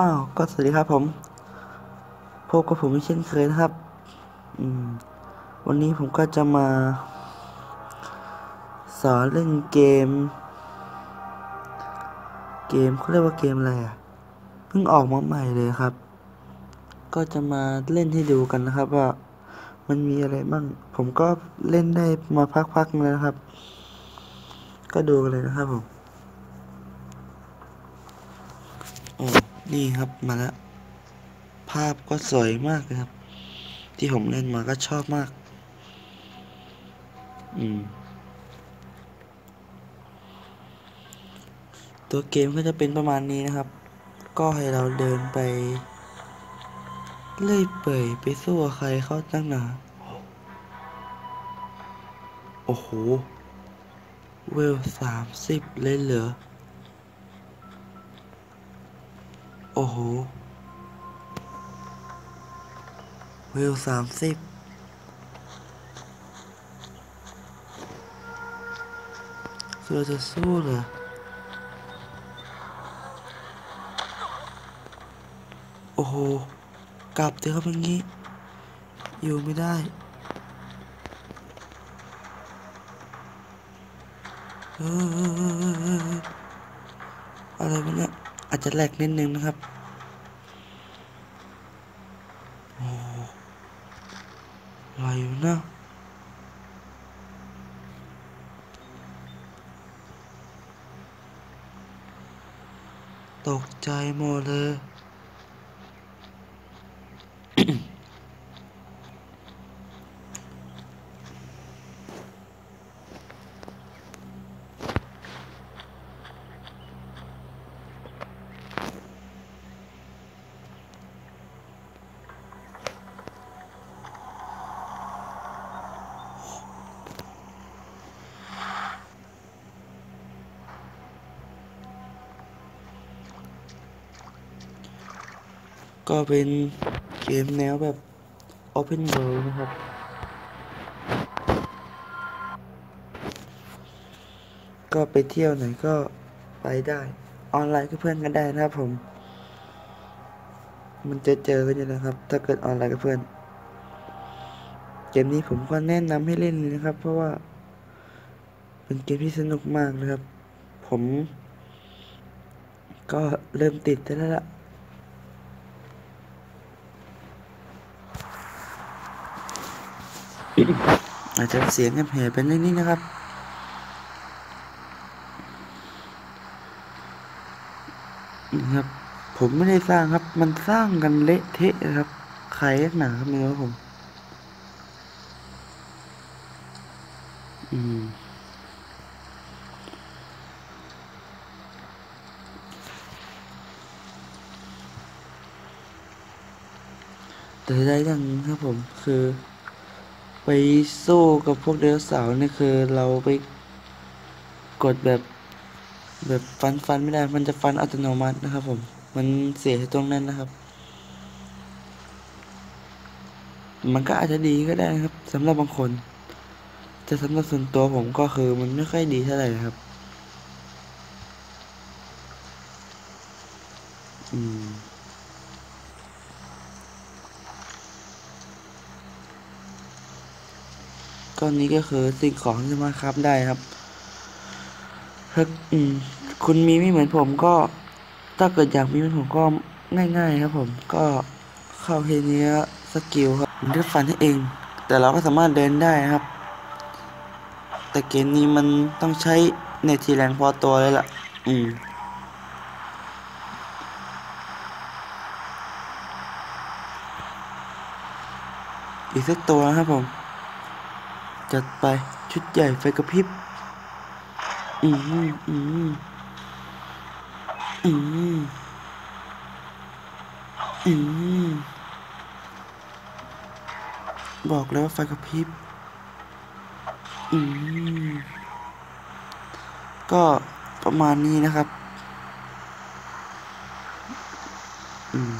อ้าวก็สวัสดีครับผม พบกับผมเช่นเคยนะครับ อืม วันนี้ผมก็จะมา สอนเล่นเกม เกมเขาเรียกว่าเกมอะไรอะเพิ่งออกมาใหม่เลยครับ ก็จะมาเล่นให้ดูกันนะครับ ว่ามันมีอะไรบ้าง ผมก็เล่นได้มาพักๆแล้วนะครับ ก็ดูกันเลยนะครับผม อ นี่ครับมาแล้ว ภาพก็สวยมากครับ ที่ผมเล่นมาก็ชอบมาก อืม ตัวเกมก็จะเป็นประมาณนี้นะครับ ก็ให้เราเดินไป เลื่อยเปื่อยไปสู้ใครเข้าตั้งหนาโอ้โห เวลสามสิบเลยเหรอ โอ้โหเวสามสิบเราจะสู้เหรอโอ้โห กลับเถอะครับอย่างนี้ อยู่ไม่ได้ เอออะไรวะเนี่ย อาจจะแหลกนิดนึงนะครับโอ้อะไรวะเนะตกใจหมดเลย ก็เป็นเกมแนวแบบ Open World นะครับ ก็ไปเที่ยวไหนก็ไปได้ ออนไลน์ก็เพื่อนกันได้นะครับผม มันจะเจอกันอยู่นะครับ ถ้าเกิดออนไลน์กับเพื่อน เกมนี้ผมก็แนะนำให้เล่นเลยนะครับ เพราะว่า เป็นเกมที่สนุกมากนะครับ ผม ก็เริ่มติดได้แล้วล่ะ อาจจะเสียงแหบเป็นนิดนี้นะครับ นี่ครับ ผมไม่ได้สร้างครับ มันสร้างกันเละเทะครับ ใครหนาครับไม่รู้ครับผม อืมแต่ได้ย่างหนึงครับผมคือ ไปสู้กับพวกเดลเสาร์นี่คือเราไปกดแบบแบบฟันฟันไม่ได้ มันจะฟันอัตโนมัตินะครับผม มันเสียตรงนั้นนะครับ มันก็อาจจะดีก็ได้นะครับสำหรับบางคน แต่สำหรับส่วนตัวผมก็คือมันไม่ค่อยดีเท่าไหร่ครับ อืม ก้อนนี้ก็คือสิ่งของที่มาครับได้ครับถ้าอืมคุณมีไม่เหมือนผมก็ ถ้าเกิดอยากมีเหมือนผมก็ง่าย ๆ ครับผมก็เข้าเฮเนียสกิลครับผมจะฟันให้เอง แต่เราก็สามารถเดินได้ครับ แต่เกมนี้มันต้องใช้เน็ตที่แรงพอตัวเลยล่ะ อืมอีกสักตัวนะครับผม จัดไปชุดใหญ่ไฟกระพริบ อืมอืมอืมอืมอืมบอกแล้วว่าไฟกระพริบ อืมก็ประมาณนี้นะครับ อืม